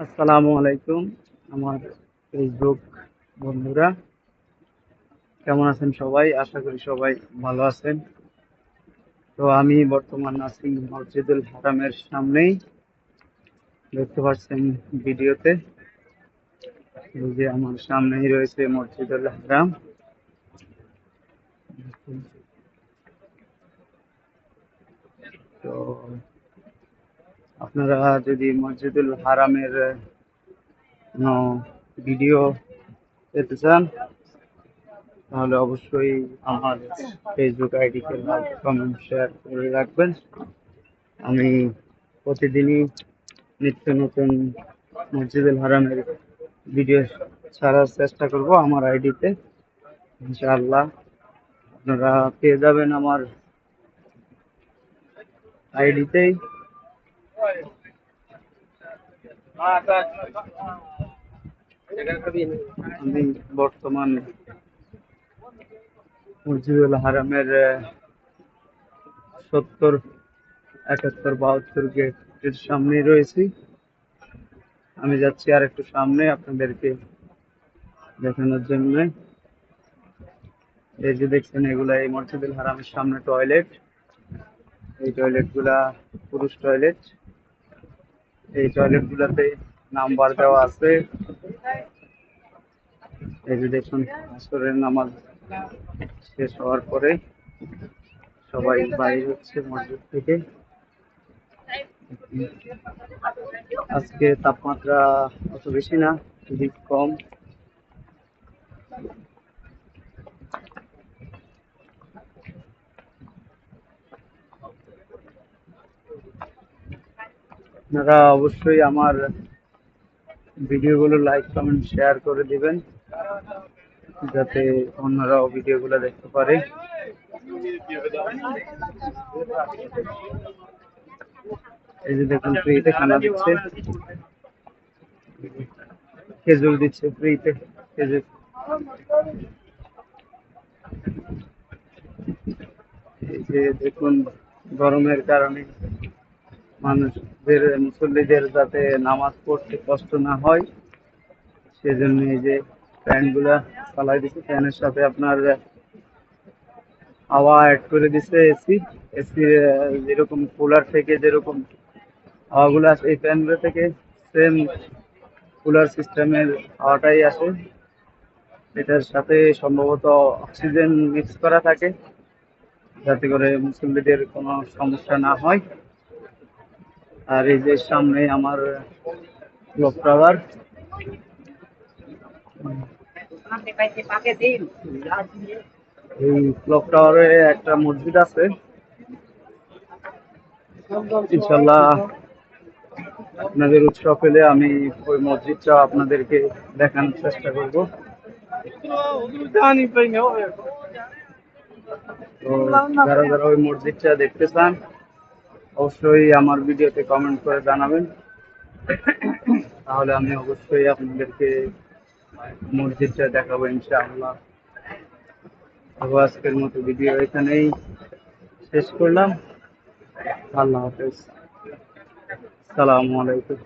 আসসালামু আলাইকুম, আমার ফেসবুক বন্ধুরা। কেমন আছেন সবাই? আশা করি সবাই ভালো আছেন। তো আমি বর্তমান আছি মসজিদুল হারামের সামনেই। দেখতে পাচ্ছেন ভিডিওতে এই যে আমার সামনেই রয়েছে মসজিদুল হারাম। তো আপনারা যদি মসজিদুল হারামের ভিডিও পেতে চান, তাহলে অবশ্যই আমার ফেসবুক আইডিকে লাইক কমেন্ট শেয়ার করে রাখবেন। আমি প্রতিদিনই নিত্য নতুন মসজিদুল হারামের ভিডিও ছাড়ার চেষ্টা করব আমার আইডিতে ইনশাআল্লাহ আপনারা পেয়ে যাবেন আমার আইডিতেই আমি বর্তমান মসজিদুল হারামের সত্তর, একাত্তর, বাহাত্তর গেটের সামনেই রয়েছি। আমি যাচ্ছি আর একটু সামনে আপনাদেরকে দেখানোর জন্য। এই যে দেখছেন, এগুলা এই মসজিদুল হারামের সামনে টয়লেট এই টয়লেটগুলা পুরুষ টয়লেট এই টয়লেট গুলাতে নাম্বার দেওয়া আছে। এই যে নামাজ শেষ হওয়ার পরে সবাই বাইরে হচ্ছে মসজিদ থেকে। আজকে তাপমাত্রা অত বেশি না, খুবই কম। আপনারা অবশ্যই আমার ভিডিওগুলো লাইক কমেন্ট শেয়ার করে দিবেন, যাতে অন্যরাও ভিডিওগুলো দেখতে পারে। এই যে দেখুন ফ্রিতে খানা দিচ্ছে। খেজুর দিচ্ছে ফ্রিতে খেজুর। এই যে দেখুন, গরমের কারণে মানুষদের, মুসল্লিদের যাতে নামাজ পড়তে কষ্ট না হয়, সেজন্য এই যে ফ্যানগুলা চালাই দিচ্ছে ফ্যানের সাথে আপনার হাওয়া অ্যাড করে দিচ্ছে এসি এসি যেরকম কুলার থেকে যেরকম হাওয়াগুলো আসে, এই ফ্যানগুলো থেকে সেম কুলার সিস্টেমের হাওয়াটাই আসে। এটার সাথে সম্ভবত অক্সিজেন মিক্স করা থাকে, যাতে করে মুসল্লিদের কোনো সমস্যা না হয়। আর এই যে সামনে আমার ক্লক টাওয়ার। এই ক্লক টাওয়ারে একটা মসজিদ আছে। ইনশাল্লাহ আপনাদের উৎসব পেলে আমি ওই মসজিদটা আপনাদেরকে দেখানোর চেষ্টা করব। তো যারা যারা ওই মসজিদটা দেখতে চান অবশ্যই আমার ভিডিওতে কমেন্ট করে জানাবেন। তাহলে আমি অবশ্যই আপনাদেরকে মসজিদটা দেখাবো ইনশাআল্লাহ। তবে আজকের মতো ভিডিও এখানেই শেষ করলাম। আল্লাহ হাফেজ। সালামু আলাইকুম।